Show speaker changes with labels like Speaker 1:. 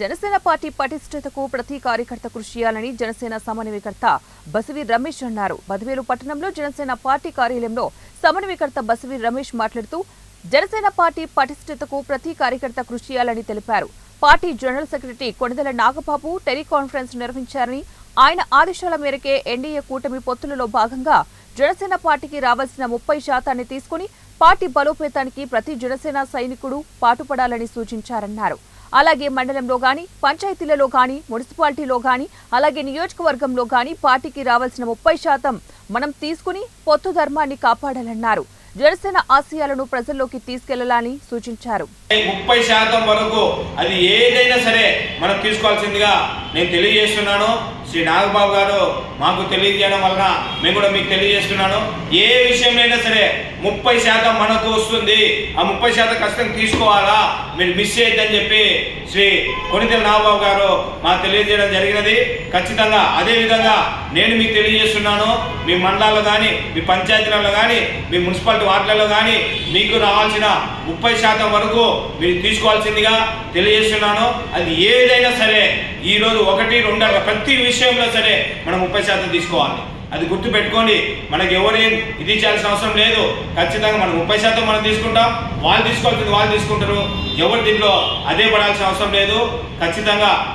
Speaker 1: Janasena party పటిష్టతకు ప్రతి కార్యకర్త కృషి చేయాలని జనసేన సమన్వయకర్త బసవి రమేష్ అన్నారు. బదివేలు పట్టణంలో జనసేన పార్టీ కార్యాలయంలో సమన్వయకర్త బసవి రమేష్ మాట్లాడుతూ జనసేన పార్టీ పటిష్టతకు ప్రతి కార్యకర్త కృషి చేయాలని తెలిపారు. Party general secretary Konidela Nagababu teleconference నిర్వహించారని ఆయన ఆదేశాల మేరకే ఎన్డీఏ కూటమి పొత్తులలో భాగంగా జనసేన పార్టీకి రావాల్సిన ముప్పై శాతాన్ని తీసుకుని పార్టీ బలోపేతానికి ప్రతి జనసేన సైనికుడు పాటుపడాలని సూచించారన్నారు. అలాగే మండలంలో గాని పంచాయతీలలో గాని మున్సిపాలిటీలో గాని అలాగే నియోజకవర్గంలో గాని పార్టీకి రావాల్సిన ముప్పై శాతం మనం తీసుకుని పొత్తు ధర్మాన్ని కాపాడాలన్నారు. జనసేన ఆశయాలను ప్రజల్లోకి తీసుకెళ్ళాలని సూచించారు.
Speaker 2: ముప్పై శాతం వరకు అది ఏదైనా సరే మనం తీసుకోవాల్సిందిగా నేను తెలియజేస్తున్నాను. శ్రీ నాగబాబు గారు మాకు తెలియజేయడం వలన మేము కూడా మీకు తెలియజేస్తున్నాను. ఏ విషయంలో సరే ముప్పై శాతం మనకు వస్తుంది. ఆ ముప్పై శాతం ఖచ్చితంగా తీసుకోవాలా? మీరు మిస్ చేయొద్దని చెప్పి శ్రీ కొనితెల నాగబాబు గారు మాకు తెలియజేయడం జరిగినది. ఖచ్చితంగా అదే విధంగా నేను మీకు తెలియజేస్తున్నాను. మీ మండలాల్లో కానీ మీ పంచాయతీలలో కానీ మీ మున్సిపాలిటీ వార్డులలో కానీ మీకు రావాల్సిన ముప్పై శాతం వరకు మీరు తీసుకోవాల్సిందిగా తెలియజేస్తున్నాను. అది ఏదైనా సరే ఈరోజు ఒకటి రెండు ప్రతి విషయంలో సరే మనం ముప్పై శాతం తీసుకోవాలి. అది గుర్తు పెట్టుకోండి మనకి ఎవరు ఇది చేయాల్సిన అవసరం లేదు. ఖచ్చితంగా మనం ముప్పై శాతం మనం తీసుకుంటాం. వాళ్ళు తీసుకోవాల్సింది వాళ్ళు తీసుకుంటారు. ఎవరు దీంట్లో అదే పడాల్సిన అవసరం లేదు. ఖచ్చితంగా